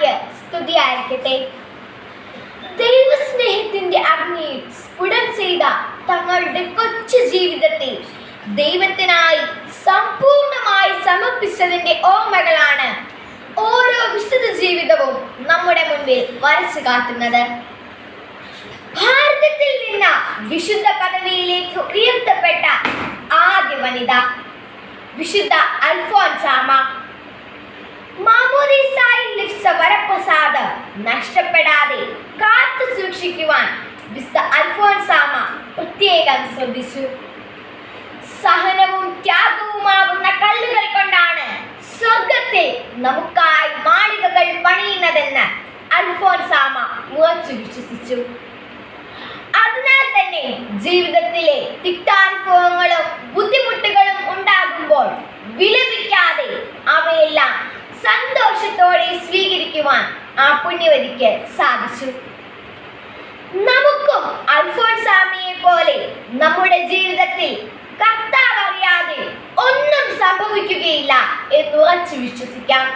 മിശിഹായ്ക്ക് സ്തുതിയായിരിക്കട്ടെ. ദൈവസ്നേഹത്തിന്റെ അഗ്നിയിൽ സ്ഫുടം ചെയ്ത തങ്ങളുടെ കൊച്ചു ജീവിതത്തെ ദൈവത്തിനായി സമ്പൂർണമായി സമർപ്പിച്ചതിന്റെ ഓർമ്മകളാണ് ഓരോ വിശുദ്ധ ജീവിതവും നമ്മുടെ മുൻപിൽ വരച്ചു കാട്ടുന്നത്. ഭാരതത്തിൽ നിന്ന വിശുദ്ധ പദവിയിലേക്ക് ഉയർത്തപ്പെട്ട ആദ്യ വനിത വിശുദ്ധ അൽഫോൻസാമ നഷ്ടപ്പെടാതെ കാത്തു സൂക്ഷിക്കുവാൻ വിസ്ത അൽഫോൻസാമ പ്രത്യേകം ശ്രദ്ധിച്ചു. സഹനവും ത്യാഗവുമാകുന്ന കല്ലുകൾ കൊണ്ടാണ് സ്വർഗത്തിൽ നമുക്കായി മാളികകൾ പണിയുന്നതെന്ന് അൽഫോൻസാമ ഉറച്ചു വിശ്വസിച്ചു. അതിനാൽ തന്നെ ജീവിതത്തിലെ തിക്താനുഭവങ്ങളും ബുദ്ധിമുട്ടുകളും ഉണ്ടാകുമ്പോൾ വിലപിക്കാതെ അവയെല്ലാം സന്തോഷത്തോടെ സ്വീകരിക്കുവാൻ ആ പുണ്യവതിക്ക് സാധിച്ചു. നമുക്കും അൽഫോൻസാമിയെ പോലെ നമ്മുടെ ജീവിതത്തിൽ കർത്താവ് അറിയാതെ ഒന്നും സംഭവിക്കുകയില്ല എന്ന് ഉറച്ചു വിശ്വസിക്കാം.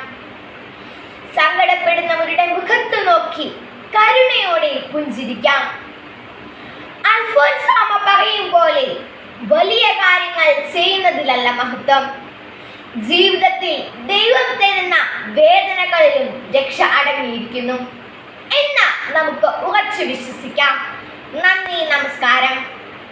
സങ്കടപ്പെടുന്നവരുടെ മുഖത്ത് നോക്കി കരുണയോടെ പുഞ്ചിരിക്കാം. അൽഫോൻസാമ പറയും പോലെ വലിയ കാര്യങ്ങൾ ചെയ്യുന്നതിലല്ല മഹത്വം. ജീവിതത്തിൽ ദൈവം തരുന്ന വേദനകളിലും രക്ഷ അടങ്ങിയിരിക്കുന്നു. എന്ന് നമുക്ക് ഉറച്ചു വിശ്വസിക്കാം. നന്ദി നമസ്കാരം.